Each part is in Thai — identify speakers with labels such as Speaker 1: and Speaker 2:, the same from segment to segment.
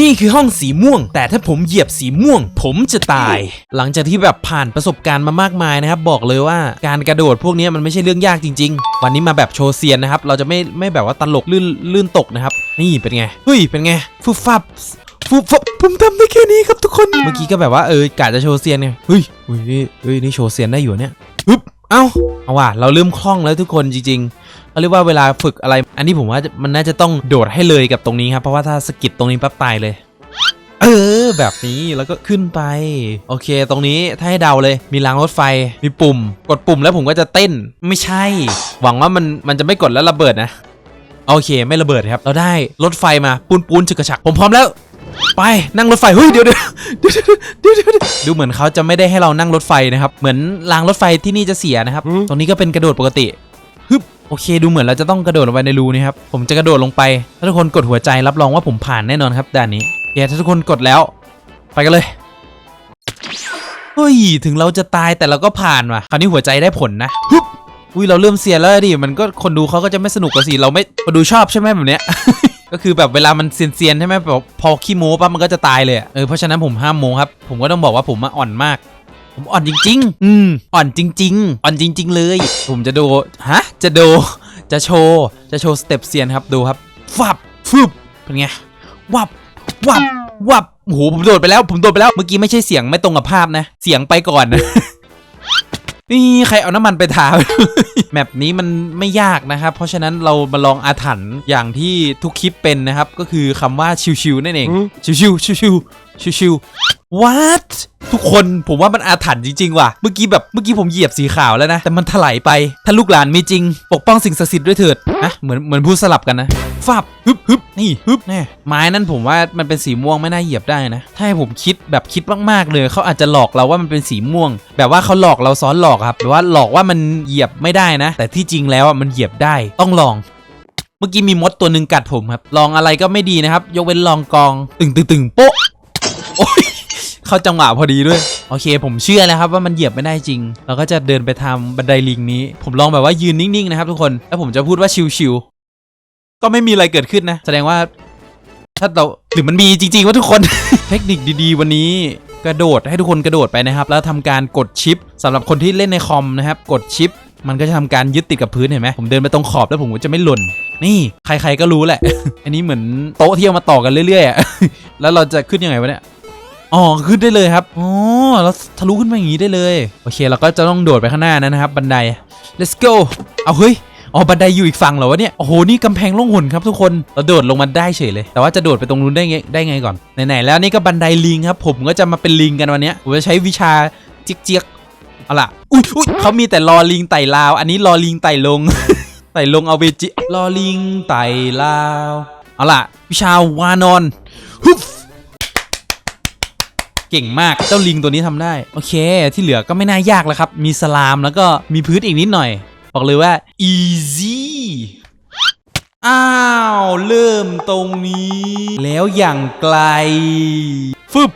Speaker 1: นี่คือห้องสีม่วง แต่ถ้าผมเหยียบสีม่วง ผมจะตาย หลังจากที่แบบผ่านประสบการณ์มามากมายนะครับ บอกเลยว่าการกระโดดพวกนี้มันไม่ใช่เรื่องยากจริง ๆ วันนี้มาแบบโชว์เซียนนะครับ เราจะไม่ไม่แบบว่าตลกลื่นลื่นตกนะครับ นี่เป็นไงเฮ้ยเป็นไงฟุบฟับฟุบฟับผมทำได้แค่นี้ครับทุกคนเมื่อกี้ก็แบบว่าเออกะจะโชว์เซียนไงเฮ้ยเฮ้ยนี่เฮ้ยนี่โชว์เซียนได้อยู่เนี่ยปึ๊บเอ้าเอาว่ะเราเริ่มคล่องแล้วทุกคนจริง ๆ เขาเรียกว่าเวลาฝึกอะไร อันนี้ผมว่ามันน่าจะต้องโดดให้เลยกับตรงนี้ครับ เพราะว่าถ้าสะกิดตรงนี้ปั๊บตายเลย เออ แบบนี้แล้วก็ขึ้นไป โอเค ตรงนี้ถ้าให้เดาเลยมีรางรถไฟมีปุ่ม กดปุ่มแล้วผมก็จะเต้นไม่ใช่ หวังว่ามันมันจะไม่กดแล้วระเบิดนะโอเค ไม่ระเบิดครับ เราได้รถไฟมาปูนปูนฉึกกระฉักผมพร้อมแล้วไปนั่งรถไฟเฮ้ยเดี๋ยวเดี๋ยวเดี๋ยวเดี๋ยวเดี๋ยวเดี๋ยวดูเหมือนเขาจะไม่ได้ให้เรานั่งรถไฟนะครับ เหมือนรางรถไฟที่นี่จะเสียนะครับ ตรงนี้ก็เป็นกระโดดปกติฮึบ โอเคดูเหมือนเราจะต้องกระโดดลงไปในรูนี่ครับ ผมจะกระโดดลงไป ถ้าทุกคนกดหัวใจรับรองว่าผมผ่านแน่นอนครับด่านนี้เดี๋ยวถ้าทุกคนกดแล้ว ไปกันเลยเฮ้ยถึงเราจะตายแต่เราก็ผ่านว่ะคราวนี้หัวใจได้ผลนะฮึบอุ้ยเราเริ่มเสียแล้วดิมันก็คนดูเขาก็จะไม่สนุกกับสิเราไม่คนดูชอบใช่ไหมแบบเนี้ยก็คือแบบเวลามันเซียนๆใช่ไหมแบบพอขี้โม้ปั๊บมันก็จะตายเลยเออเพราะฉะนั้นผมห้ามโม้ครับผมก็ต้องบอกว่าผมมาอ่อนมาก ผมอ่อนจริง ๆ อืม อ่อนจริง ๆ อ่อนจริง ๆ เลย ผมจะโดฮะ จะโดจะโชว์ จะโชว์สเต็ปเซียนครับดูครับ ฟับฟึบเป็นไง วับ วับ วับโอ้โหผมโดดไปแล้ว ผมโดดไปแล้ว เมื่อกี้ไม่ใช่เสียงไม่ตรงกับภาพนะ เสียงไปก่อนนี่ใครเอาน้ำมันไปทา แมปนี้มันไม่ยากนะครับ เพราะฉะนั้นเรามาลองอาถรรพ์อย่างที่ทุกคลิปเป็นนะครับ ก็คือคำว่าชิวๆนั่นเอง ชิวๆชิวๆชิวๆ what ทุกคนผมว่ามันอาถรรพ์จริงๆว่ะเมื่อกี้แบบเมื่อกี้ผมเหยียบสีขาวแล้วนะ แต่มันถลายไป ถ้าลูกหลานมีจริง ปกป้องสิ่งศักดิ์สิทธิ์ด้วยเถิดนะเหมือนเหมือนพูดสลับกันนะฟับฮึบฮึบนี่ฮึบแน่ไม้นั่นผมว่ามันเป็นสีม่วงไม่น่าเหยียบได้นะ ถ้าให้ผมคิดแบบคิดมากๆเลยเขาอาจจะหลอกเราว่ามันเป็นสีม่วง แบบว่าเขาหลอกเราซ้อนหลอกครับหรือว่าหลอกว่ามันเหยียบไม่ได้นะ แต่ที่จริงแล้วอะมันเหยียบได้ต้องลองเมื่อกี้มีมดตัวหนึ่งกัดผมครับ ลองอะไรก็ไม่ดีนะครับ ยกเว้นลองกอง ตึงตึงตึงโป๊ะโอ้ย เข้าจังหวะพอดีด้วย โอเค ผมเชื่อแล้วครับว่ามันเหยียบไม่ได้จริง เราก็จะเดินไปทำบันไดลิงนี้ ผมลองแบบว่ายืนนิ่งๆนะครับทุกคน แล้วผมจะพูดว่าชิวๆ ก็ไม่มีอะไรเกิดขึ้นนะ แสดงว่า ถ้าเราหรือมันมีจริงๆว่าทุกคน เทคนิคดีๆ วันนี้กระโดดให้ทุกคนกระโดดไปนะครับ แล้วทำการกดชิปสำหรับคนที่เล่นในคอมนะครับ กดชิป มันก็จะทำการยึดติดกับพื้นเห็นไหมผมเดินไปตรงขอบแล้วผมก็จะไม่หล่น นี่ใครๆก็รู้แหละ อันนี้เหมือนโต๊ะที่เอามาต่อกันเรื่อยๆอะแล้วเราจะขึ้นยังไงวะเนี่ย อ๋อขึ้นได้เลยครับอ๋อแล้วทะลุขึ้นมาอย่างนี้ได้เลย โอเคเราก็จะต้องโดดไปข้างหน้านั้นะครับ บันได let's go เอาเฮ้ยอ๋อบันไดอยู่อีกฝั่งเหรอวะเนี่ยโอ้โหนี่กำแพงล่องหนครับทุกคนเราโดดลงมาได้เฉยเลย แต่ว่าจะโดดไปตรงนู้นได้ไงได้ไงก่อนไหนๆแล้วนี่ก็บันไดลิงครับ ผมก็จะมาเป็นลิงกันวันนี้ผมจะใช้วิชาเจี๊ยกเจี๊ยกเอาล่ะอุ้ยอุ้ยเขามีแต่รอลิงไต่ลาว อันนี้รอลิงไต่ลงไต่ลงเอาเวจิรอลิงไต่ลาวเอาล่ะ วิชาวานอนฮึบ เก่งมากเจ้าลิงตัวนี้ทำได้ โอเค ที่เหลือก็ไม่น่ายากแล้วครับ มีสลามแล้วก็มีพื้นอีกนิดหน่อย บอกเลยว่า easy อ้าว เริ่มตรงนี้ แล้วอย่างไกล ฟึบ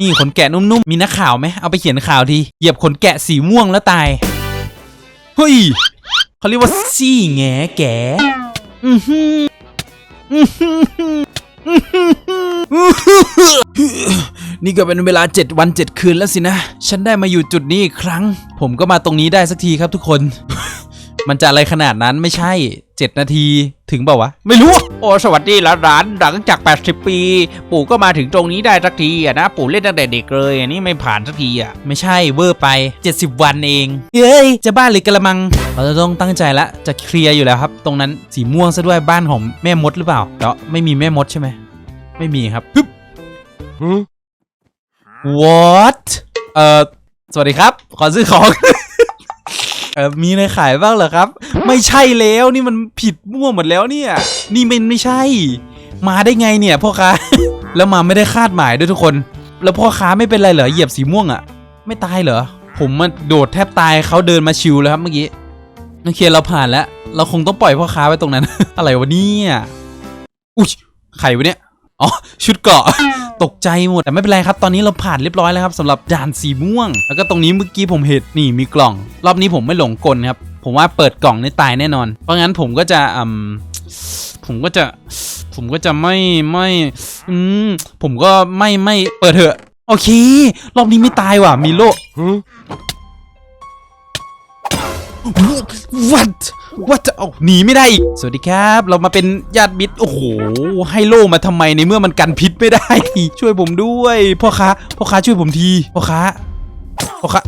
Speaker 1: นี่ขนแกะนุ่มๆ มีนักข่าวไหมเอาไปเขียนข่าวทีเหยียบขนแกะสีม่วงแล้วตาย เฮ้ยเขาเรียกว่าซี่แงแกะอือหืออื้อหืออื้อหือ นี่ก็เป็นเวลา 7 วัน 7 คืนแล้วสินะ ฉันได้มาอยู่จุดนี้อีกครั้ง ผมก็มาตรงนี้ได้สักทีครับทุกคน มันจะอะไรขนาดนั้นไม่ใช่ 7 นาทีถึงเปล่าวะ ไม่รู้
Speaker 2: โอ้สวัสดีหลานๆหลังจาก 80 ปี ปู่ก็มาถึงตรงนี้ได้สักทีอะนะ ปู่เล่นตั้งแต่เด็กเลยอันนี้ไม่ผ่านสักทีอะ
Speaker 1: ไม่ใช่เวอร์ไป 70 วันเองเฮ้ยจะบ้าหรือกระมัง เราจะต้องตั้งใจละจะเคลียร์อยู่แล้วครับ ตรงนั้นสีม่วงซะด้วยบ้านของแม่มดหรือเปล่าเดี๋ยวไม่มีแม่มดใช่ไหมไม่มีครับปึ๊บ what เอ่อ สวัสดีครับ ขอซื้อของ เอ่อ มีอะไรขายบ้างเหรอครับ ไม่ใช่แล้วนี่มันผิดมั่วหมดแล้วเนี่ย นี่มันไม่ใช่ มาได้ไงเนี่ยพ่อค้า แล้วมาไม่ได้คาดหมายด้วยทุกคน แล้วพ่อค้าไม่เป็นไรเหรอ เหยียบสีม่วงอะ่ะไม่ตายเหรอ ผมมันโดดแทบตายเขาเดินมาชิวแล้วครับเมื่อกี้ โอเคเราผ่านแล้ว เราคงต้องปล่อยพ่อค้าไว้ตรงนั้น อะไรวะเนี่ย อุ้ยไข่วะเนี่ย อ๋อชุดเกาะ ตกใจหมด แต่ไม่เป็นไรครับ ตอนนี้เราผ่านเรียบร้อยแล้วครับสำหรับด่านสีม่วง แล้วก็ตรงนี้เมื่อกี้ผมเห็นนี่มีกล่อง รอบนี้ผมไม่หลงกลครับ ผมว่าเปิดกล่องนี่ตายแน่นอน เพราะงั้นผมก็จะอืมผมก็จะ ผมก็จะไม่ไม่อืมผมก็ไม่ไม่เปิดเถอะ โอเค รอบนี้ไม่ตายว่ะมิโล what what เอาหนีไม่ได้อีก สวัสดีครับ เรามาเป็นญาติมิตรโอ้โห ให้โล่มาทำไมในเมื่อมันกันพิษไม่ได้ ช่วยผมด้วย พ่อค้า พ่อค้าช่วยผมที พ่อค้า พ่อค้า